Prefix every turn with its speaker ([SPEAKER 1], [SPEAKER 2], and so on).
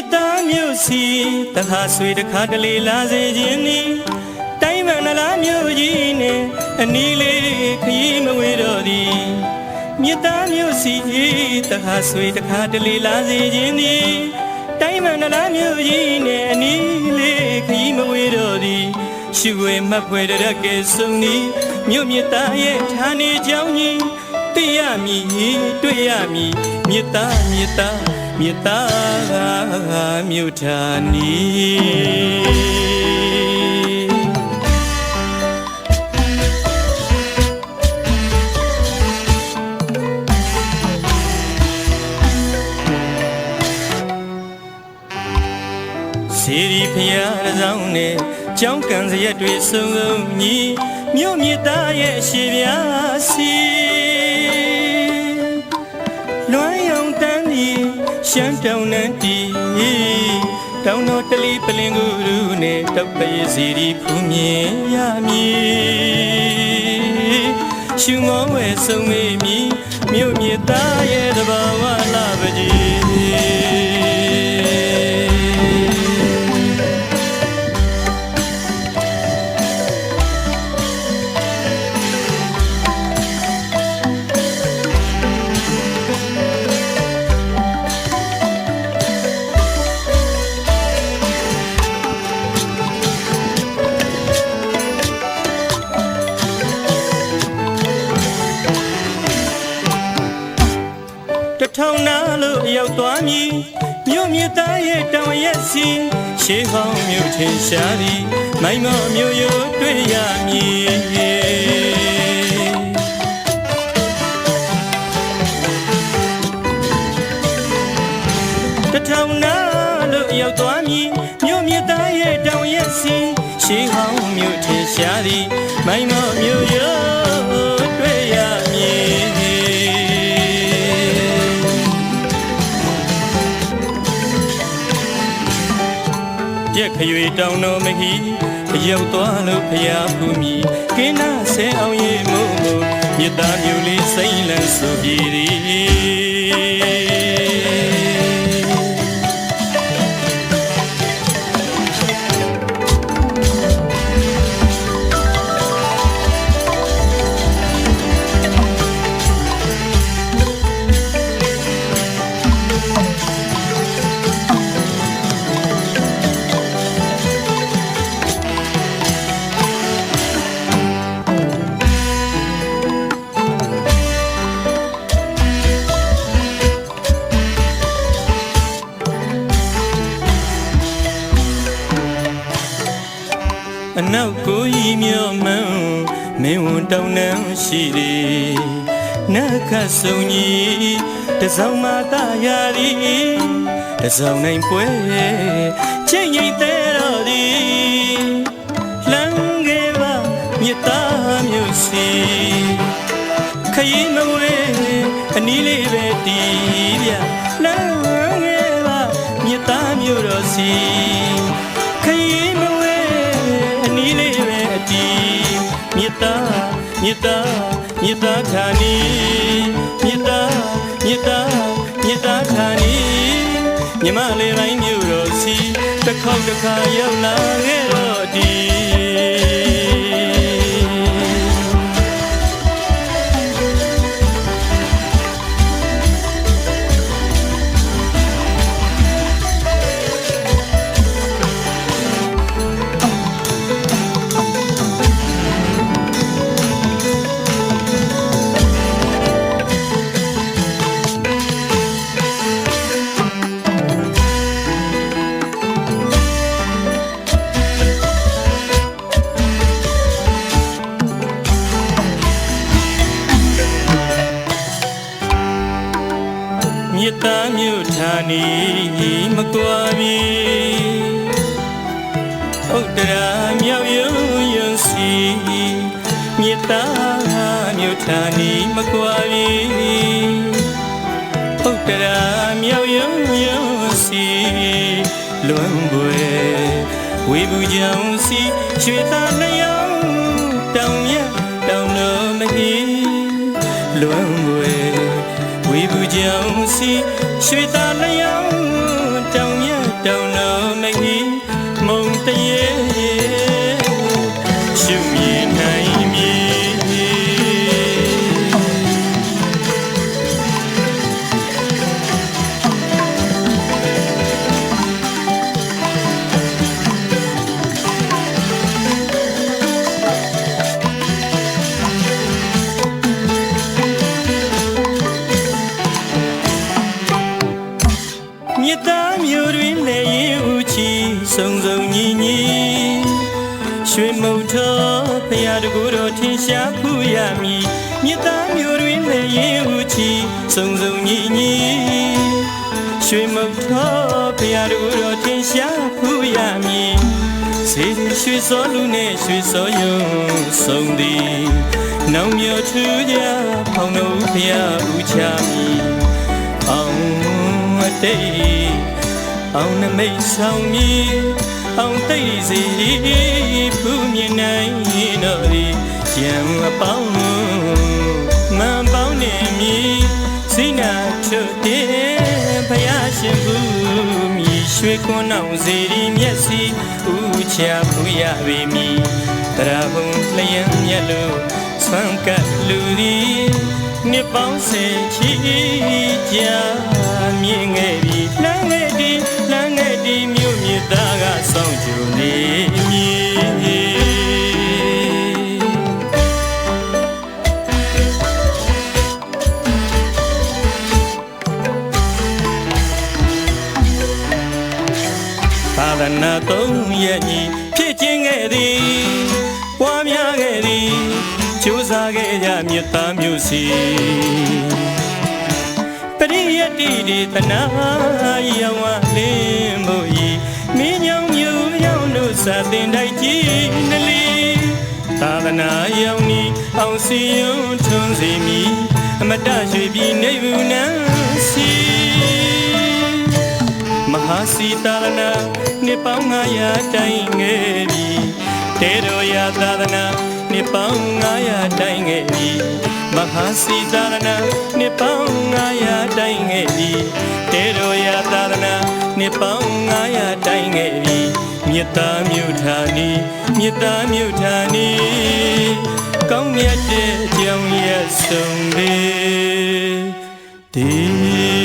[SPEAKER 1] မြတ်သားမြို့စီတခါဆွေတခါတလေလာစေခြင်းနီတိုင်းမန္တလားမြို့ကြီးနဲ့အနီးလေးခရီးမဝေတော့သည်မြတ်သားမြို့စီတခါဆွေတခါတလေလာစေခြင်းနီတိုင်းမန္တလားမြို့ကြီးနဲ့အနီးလေးခရီးမဝေတော့သည်ရှုဝဲမှတ်ဖွယ်တရက်ကဲဆုံးနီမြို့မြတ်သားရဲ့ဌာနေကြောင်းကြီးတွေ့ရမည်တွေ့ရမည်မြတ်သားမြတ်သား မြေသားမြို့ဌာနီစီရီဖျားတစ်စောင်းနဲ့ကြောင်းကန်စရက်တွေစုံစုံညီမြို့မြေသားရဲ့ရှေပြားစီလွမ်းရောင်တန်းဒီ ရှမ်းတောင်နန်းတီတောင်တော်တလီပလင်ကူရူနဲ့တောက်ပရဲ့စီရီဖူးမြင်ရမည်ရှုမောဝဲဆုံးမေးမည်မြို့မြေသားရဲ့တဘာဝ ရဲ့တောင်ရက်စီရှေးဟောင်းမြို့ထင်ရှားသည်မိုင်းမော့မြို့ရိုးတွေ့ရမည်တထောင်နာလို့ရောက်သွားမည်မြို့မြေသားရဲ့တောင်ရက်စီရှေးဟောင်းမြို့ထင်ရှားသည်မိုင်းမော့မြို့ရိုး ပြက်ခရွေတောင်တော်မဟီရောက်သွားလို့ဖျားဖူးမိကင်းနာဆဲအောင်ရေးမို့မို့မြတ်သားမျိုးလေးစိမ့်လန်းဆိုပြေသည် အနောက်ကိုကြီးမြော့မှန်းမင်းဝန်တောင်းနှံရှိသည်နတ်ခတ်ဆုံကြီးတစောင်းမသားရသည်တစောင်းနိုင်ပွဲချိန်ရိတ်တဲ့တော်သည်လမ်းခဲ့ပါမြတ်သားမျိုးစီခရီးမဝဲအနီးလေးပဲတီးပြလမ်းခဲ့ပါမြတ်သားမျိုးတော်စီခရီးမဝဲအ နီးလေးပဲအတီးမြတ်သားမြတ်သားမြတ်သားဌာနီမြတ်သားမြတ်သားမြတ်သားဌာနီမြမလေးတိုင်းမြို့တော်စီတစ်ခေါက်တစ်ခါရောက်လာခဲ့တော့ဒီ မြို့ဌာနီမကွာပြီဥတ္တရာမြောက်ရုံရုံစီမြစ်သားမြို့ဌာနီမကွာပြီဥတ္တရာမြောက်ရုံရုံစီလွန်ပွေဝေဘူးကြောင်စီရွှေသားလျောင်းတောင်မြတောင်တော်မဟီလွန်ပွေဝေဘူးကြောင်စီ ရွှေသားလျောင်းတောင်ရတောင်တော်မကြီးမုံတရေ စုံစုံညီညီရွှေမုတ်ထောဖရာတကူတော်ထင်ရှားဖူးရမည်မြတ်သားမျိုးတွင်လည်းရင်ဦးချီစုံစုံညီညီရွှေမုတ်ထောဖရာတကူတော်ထင်ရှားဖူးရမည်စေဒီရွှေစောလူနဲ့ရွှေစောယုံစုံသည်နောင်မြောထူးကြဖောင်းတော်ဖရာဦးချမည်အောင်အတိတ် အောင်နမိတ်ဆောင်မီအောင်သိစီဖူးမြင်နိုင်တော့ဒီကြံအပေါင်းမန်ပေါင်းနေမီစိနာချွတ်တဲ့ဘုရားရှင်ဘူးမြည်ရွှေခွန်းအောင်စီရီမျက်စိဥချဖူးရပေမီတရာဘုံလျံမြက်လို့ဆွမ်းကပ်လူသည်နှစ်ပေါင်းဆယ်ချီကြာမြင်ခဲ့ပြီလမ်းငယ်ဒီလမ်းငယ်ဒီ မြို့မြစ်သားကစောင့်ကြိုနေမည်သာသနာသုံးရဲ့ညီဖြစ်ခြင်းခဲ့သည်ပွားများခဲ့သည်ကြိုးစားခဲ့ကြမြတ်သားမျိုးစီပရိယတ္တိဒီတနာယောဝလင်းမို့ဤမင်းညောင်မျိုး ရောင်တို့စာတင်တိုက်ကြီးနလီသာသနာယောင်ဤအောင်စီယုံထွန်းစီမီအမတရွှေပြည်နေဘူးနန်းစီမဟာစီတာရဏနှစ်ပေါင်း900တိုင်ငယ်ပြီတေရောယာသာသနာနှစ်ပေါင်း900တိုင်ငယ်ပြီမဟာစီတာရဏနှစ်ပေါင်း900တိုင်ငယ်ပြီတေရောယာသာသနာနှစ်ပေါင်း900တိုင်ငယ်ပြီ မြတ်သားမြို့ဌာနီမြတ်သားမြို့ဌာနီကောင်းမြတ်တဲ့အကြောင်းရဆုံးလေးဒီ